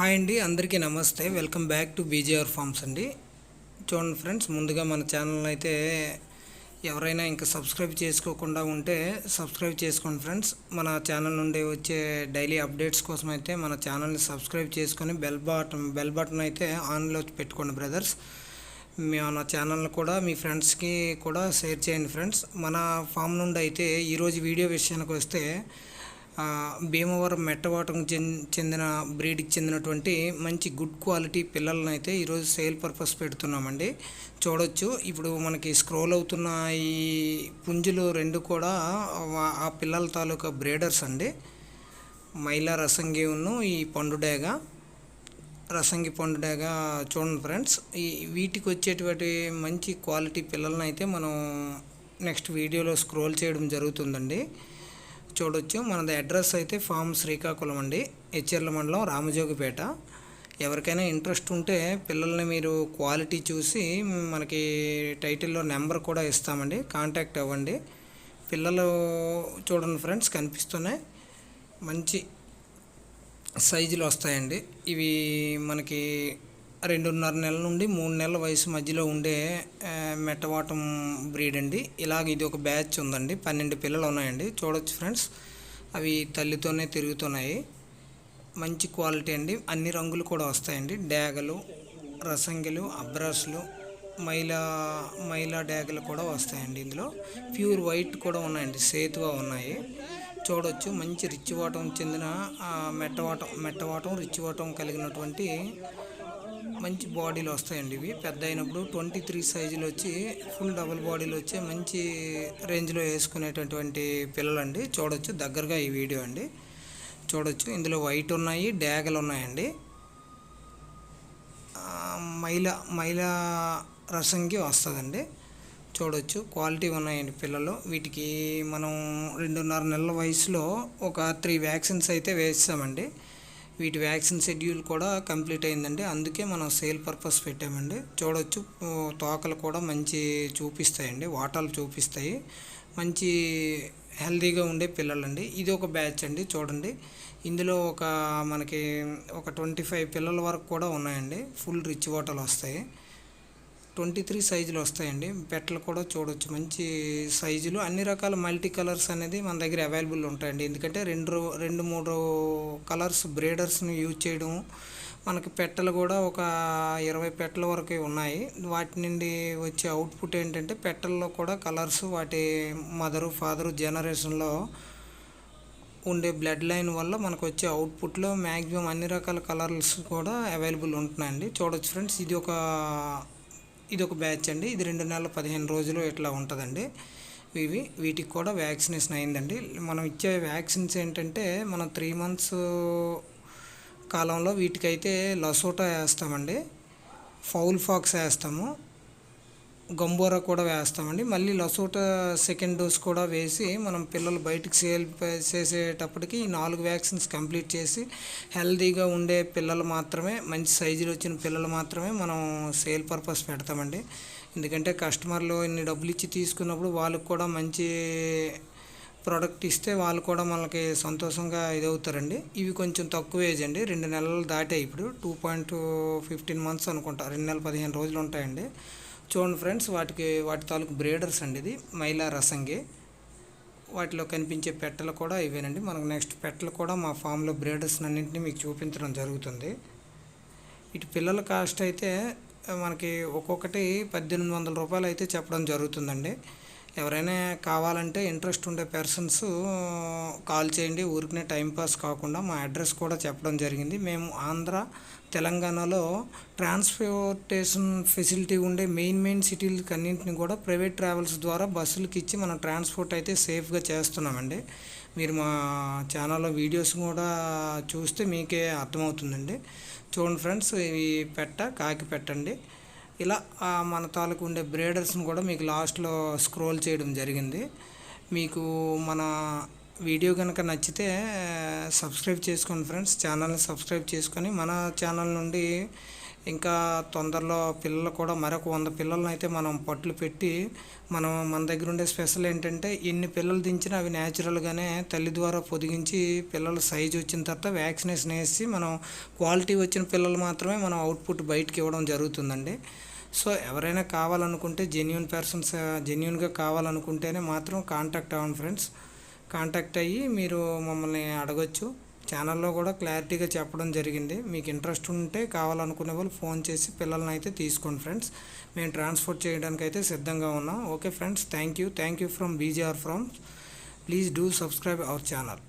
Hi అండి అందరికీ నమస్తే. Welcome back to BJR farms అండి. చూడండి ఫ్రెండ్స్ ముందుగా మన ఛానల్ అయితే ఎవరైనా ఇంకా సబ్స్క్రైబ్ చేసుకోకుండా ఉంటే సబ్స్క్రైబ్ చేసుకోండి ఫ్రెండ్స్. మన ఛానల్ నుండి వచ్చే డైలీ అప్డేట్స్ కోసం అయితే మన ఛానల్ని సబ్స్క్రైబ్ చేసుకొని బెల్ బటన్ బెల్ బటన్ అయితే ఆన్లో పెట్టుకోండి బ్రదర్స్. మన ఛానల్ కూడా మీ ఫ్రెండ్స్కి కూడా షేర్ చేయండి ఫ్రెండ్స్. మన ఫామ్ నుండి అయితే ఈరోజు వీడియో విషయానికి వస్తే భీమవరం మెట్టవాటం చెందిన బ్రీడ్కి చెందినటువంటి మంచి గుడ్ క్వాలిటీ పిల్లలను అయితే ఈరోజు సేల్ పర్పస్ పెడుతున్నామండి. చూడొచ్చు. ఇప్పుడు మనకి స్క్రోల్ అవుతున్న ఈ పుంజులు రెండు కూడా ఆ పిల్లల తాలూకా బ్రీడర్స్ అండి. మైలా రసంగి ఉన్ను ఈ పండుడేగ రసంగి పండుడేగ చూడండి ఫ్రెండ్స్. ఈ వీటికి వచ్చేటువంటి మంచి క్వాలిటీ పిల్లలను అయితే మనం నెక్స్ట్ వీడియోలో స్క్రోల్ చేయడం జరుగుతుందండి. చూడొచ్చు. మనది అడ్రస్ అయితే ఫామ్ శ్రీకాకుళం అండి. హెచ్ఎర్ల మండలం రామజోగిపేట. ఎవరికైనా ఇంట్రెస్ట్ ఉంటే పిల్లల్ని మీరు క్వాలిటీ చూసి మనకి టైటిల్లో నెంబర్ కూడా ఇస్తామండి. కాంటాక్ట్ అవ్వండి. పిల్లలు చూడండి ఫ్రెండ్స్ కనిపిస్తున్నాయి. మంచి సైజులు వస్తాయండి. ఇవి మనకి రెండున్నర నెలల నుండి మూడు నెలల వయసు మధ్యలో ఉండే మెట్టవాటం బ్రీడ్ అండి. ఇలాగ ఇది ఒక బ్యాచ్ ఉందండి. పన్నెండు పిల్లలు ఉన్నాయండి. చూడొచ్చు ఫ్రెండ్స్. అవి తల్లితోనే తిరుగుతున్నాయి. మంచి క్వాలిటీ అండి. అన్ని రంగులు కూడా వస్తాయండి. డ్యాగలు రసంగిలు అబ్రస్లు మైలా మైలా డ్యాగలు కూడా వస్తాయండి ఇందులో. ప్యూర్ వైట్ కూడా ఉన్నాయండి. సేతుగా ఉన్నాయి. చూడొచ్చు. మంచి రిచ్ వాటం చెందిన మెట్టవాటం మెట్టవాటం రిచ్ వాటం కలిగినటువంటి మంచి బాడీలు వస్తాయండి ఇవి. పెద్ద అయినప్పుడు ట్వంటీ త్రీ సైజులు వచ్చి ఫుల్ డబుల్ బాడీలు వచ్చి మంచి రేంజ్లో వేసుకునేటటువంటి పిల్లలండి. చూడొచ్చు దగ్గరగా ఈ వీడియో అండి. చూడొచ్చు. ఇందులో వైట్ ఉన్నాయి డ్యాగలు ఉన్నాయండి. మైల మైల రసంకి వస్తుందండి. చూడొచ్చు. క్వాలిటీ ఉన్నాయండి పిల్లలు. వీటికి మనం రెండున్నర నెలల వయసులో ఒక త్రీ వ్యాక్సిన్స్ అయితే వేస్తామండి. వీటి వ్యాక్సిన్ షెడ్యూల్ కూడా కంప్లీట్ అయిందండి. అందుకే మనం సేల్ పర్పస్ పెట్టామండి. చూడొచ్చు. తోకలు కూడా మంచి చూపిస్తాయండి. వాటాలు చూపిస్తాయి. మంచి హెల్తీగా ఉండే పిల్లలండి. ఇది ఒక బ్యాచ్ అండి. చూడండి. ఇందులో ఒక మనకి ఒక ట్వంటీ ఫైవ్ పిల్లల వరకు కూడా ఉన్నాయండి. ఫుల్ రిచ్ వాటర్లు వస్తాయి. ట్వంటీ త్రీ సైజులు వస్తాయండి. పెట్టలు కూడా చూడొచ్చు. మంచి సైజులు. అన్ని రకాల మల్టీ కలర్స్ అనేది మన దగ్గర అవైలబుల్ ఉంటాయండి. ఎందుకంటే రెండు రో- రెండు మూడు కలర్స్ బ్రేడర్స్ని యూజ్ చేయడం మనకి పెట్టలు కూడా ఒక ఇరవై పెట్టల వరకు ఉన్నాయి. వాటి నుండి వచ్చే అవుట్పుట్ ఏంటంటే పెట్టల్లో కూడా కలర్స్ వాటి మదరు ఫాదరు జనరేషన్లో ఉండే బ్లడ్ లైన్ వల్ల మనకు వచ్చే అవుట్పుట్లో మ్యాక్సిమం అన్ని రకాల కలర్స్ కూడా అవైలబుల్ ఉంటున్నాయండి. చూడొచ్చు ఫ్రెండ్స్. ఇది ఒక ఇది ఒక బ్యాచ్ అండి. ఇది రెండు నెలల పదిహేను రోజులు ఇట్లా ఉంటుందండి. ఇవి వీటికి కూడా వ్యాక్సినేషన్ అయిందండి. మనం ఇచ్చే వ్యాక్సిన్స్ ఏంటంటే మనం త్రీ మంత్స్ కాలంలో వీటికైతే లసోటా వేస్తామండి. ఫౌల్ ఫాక్స్ వేస్తాము. గంబోరా కూడా వేస్తామండి. మళ్ళీ లసోటా సెకండ్ డోస్ కూడా వేసి మనం పిల్లలు బయటకు సేల్ చేసేటప్పటికి ఈ నాలుగు వ్యాక్సిన్స్ కంప్లీట్ చేసి హెల్తీగా ఉండే పిల్లలు మాత్రమే మంచి సైజులు వచ్చిన పిల్లలు మాత్రమే మనం సేల్ పర్పస్ పెడతామండి. ఎందుకంటే కస్టమర్లు ఇన్ని డబ్బులు ఇచ్చి తీసుకున్నప్పుడు వాళ్ళకి కూడా మంచి ప్రోడక్ట్ ఇస్తే వాళ్ళు కూడా మనకి సంతోషంగా ఇదవుతారండి. ఇవి కొంచెం తక్కువ ఏజ్ అండి. రెండు నెలలు దాటాయి ఇప్పుడు. టూ పాయింట్ ఫిఫ్టీన్ మంత్స్ అనుకుంటా. రెండు నెలల పదిహేను రోజులు ఉంటాయండి. చూడండి ఫ్రెండ్స్ వాటికి వాటి తాలూకు బ్రీడర్స్ అండి ఇది. మైలా రసంగి. వాటిలో కనిపించే పెట్టలు కూడా ఇవేనండి. మనకు నెక్స్ట్ పెట్టలు కూడా మా ఫామ్లో బ్రీడర్స్ అన్నింటినీ మీకు చూపించడం జరుగుతుంది. ఇటు పిల్లల కాస్ట్ అయితే మనకి ఒక్కొక్కటి పద్దెనిమిది వందల రూపాయలు అయితే చెప్పడం జరుగుతుందండి. ఎవరైనా కావాలంటే ఇంట్రెస్ట్ ఉండే పర్సన్స్ కాల్ చేయండి. ఊరికనే టైంపాస్ కాకుండా మా అడ్రస్ కూడా చెప్పడం జరిగింది. మేము ఆంధ్ర తెలంగాణలో ట్రాన్స్పోర్టేషన్ ఫెసిలిటీ ఉండే మెయిన్ మెయిన్ సిటీలకి అన్నింటిని కూడా ప్రైవేట్ ట్రావెల్స్ ద్వారా బస్సులకి ఇచ్చి మనం ట్రాన్స్పోర్ట్ అయితే సేఫ్గా చేస్తున్నామండి. మీరు మా ఛానల్లో వీడియోస్ కూడా చూస్తే మీకే అర్థమవుతుందండి. చూడండి ఫ్రెండ్స్ ఇవి పెట్ట కాకి పెట్టండి. ఇలా మన తాలూకు ఉండే బ్రేడర్స్ని కూడా మీకు లాస్ట్లో స్క్రోల్ చేయడం జరిగింది. మీకు మన వీడియో కనుక నచ్చితే సబ్స్క్రైబ్ చేసుకోండి ఫ్రెండ్స్. ఛానల్ని సబ్స్క్రైబ్ చేసుకొని మన ఛానల్ నుండి ఇంకా తొందరలో పిల్లలు కూడా మరొక వంద పిల్లలను అయితే మనం పట్లు పెట్టి మనం మన దగ్గర ఉండే స్పెషల్ ఏంటంటే ఎన్ని పిల్లలు దించినా అవి న్యాచురల్గానే తల్లి ద్వారా పొదిగించి పిల్లల సైజు వచ్చిన తర్వాత వ్యాక్సినేషన్ వేసి మనం క్వాలిటీ వచ్చిన పిల్లలు మాత్రమే మనం అవుట్పుట్ బయటకి ఇవ్వడం జరుగుతుందండి. సో ఎవరైనా కావాలనుకుంటే జెన్యున్ పర్సన్స్ జెన్యున్గా కావాలనుకుంటేనే మాత్రం కాంటాక్ట్ అవ్వండి ఫ్రెండ్స్ కాంటాక్ట్ అయ్యి మీరు మమ్మల్ని అడగొచ్చు. ఛానల్లో కూడా క్లారిటీగా చెప్పడం జరిగింది. మీకు ఇంట్రెస్ట్ ఉంటే కావాలనుకునే వాళ్ళు ఫోన్ చేసి పిల్లల్ని అయితే తీసుకోండి ఫ్రెండ్స్ మేము ట్రాన్స్పోర్ట్ చేయడానికి అయితే సిద్ధంగా ఉన్నాం. Okay friends thank you thank you from BGR from please do subscribe our channel